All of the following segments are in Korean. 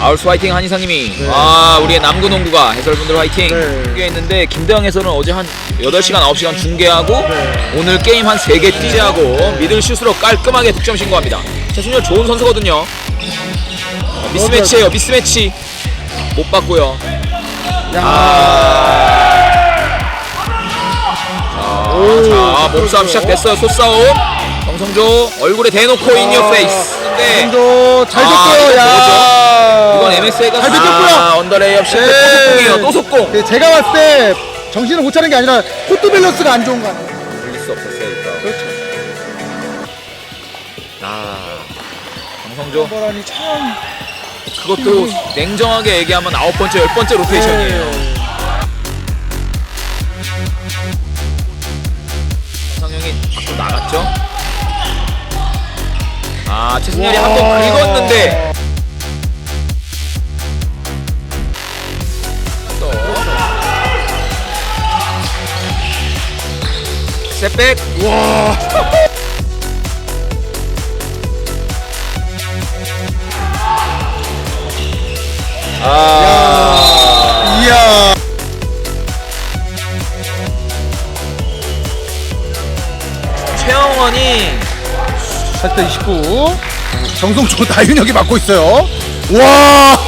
아울스 화이팅 한이상님이 네. 아 우리의 남구 농구가 해설분들 화이팅 네. 중계했는데 김대영 해설은 어제 한 8시간 9시간 중계하고 네. 오늘 게임 한 3개 띠제하고 미들 슛으로 깔끔하게 득점 신고합니다 최순열 좋은 선수거든요 어, 미스매치예요 미스매치 못 봤고요 야. 아, 오, 자 몸싸움. 시작됐어요 소싸움 정성조 얼굴에 대놓고 인이어 페이스 근데 정도 잘 아. 이거 야. 이건 MSA가 잘. 아, 언더레이업 실패 또 속공이에요 또 속공 네, 제가 봤을 때 정신을 못 차린 게 아니라 코트 밸런스가 안 좋은 거 같아요. 돌릴 수 없었어요 일단 그렇죠. 아 정성조 버란이 참. 그것도 냉정하게 얘기하면 아홉 번째 열 번째 로테이션이에요 네. 성형이 밖으로 나갔죠 아 최승열이 한번 와. 긁었는데 또 setback 와. 아 이야. 최영원이 4대 29. 정성조 나윤혁이 맡고 있어요. 와.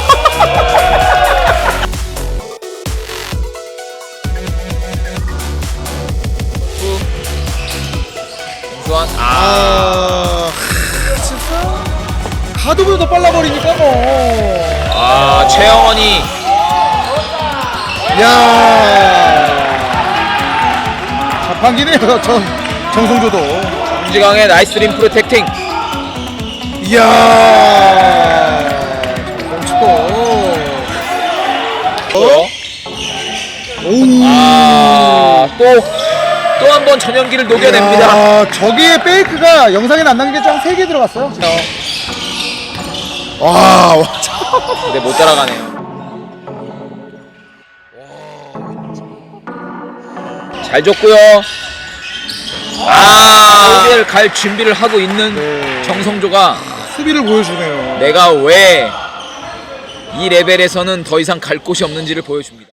김수환 아 아. 진짜. 가드보다 더 빨라 버리니까 뭐. 아, 최영원이 야. 자판기네요. 정 정성조도. 김지강의 나이스 림 프로텍팅 이야. 정성조. 어? 오. 아또 또 한 번 전연기를 녹여냅니다 야, 저기에 페이크가 영상에는 안 남긴 게한 3개 들어갔어요. 와, 와. 근데 못 따라가네요 잘 줬고요 아 서울을 갈 준비를 하고 있는 네. 정성조가 수비를 보여주네요. 내가 왜 이 레벨에서는 더 이상 갈 곳이 없는지를 보여줍니다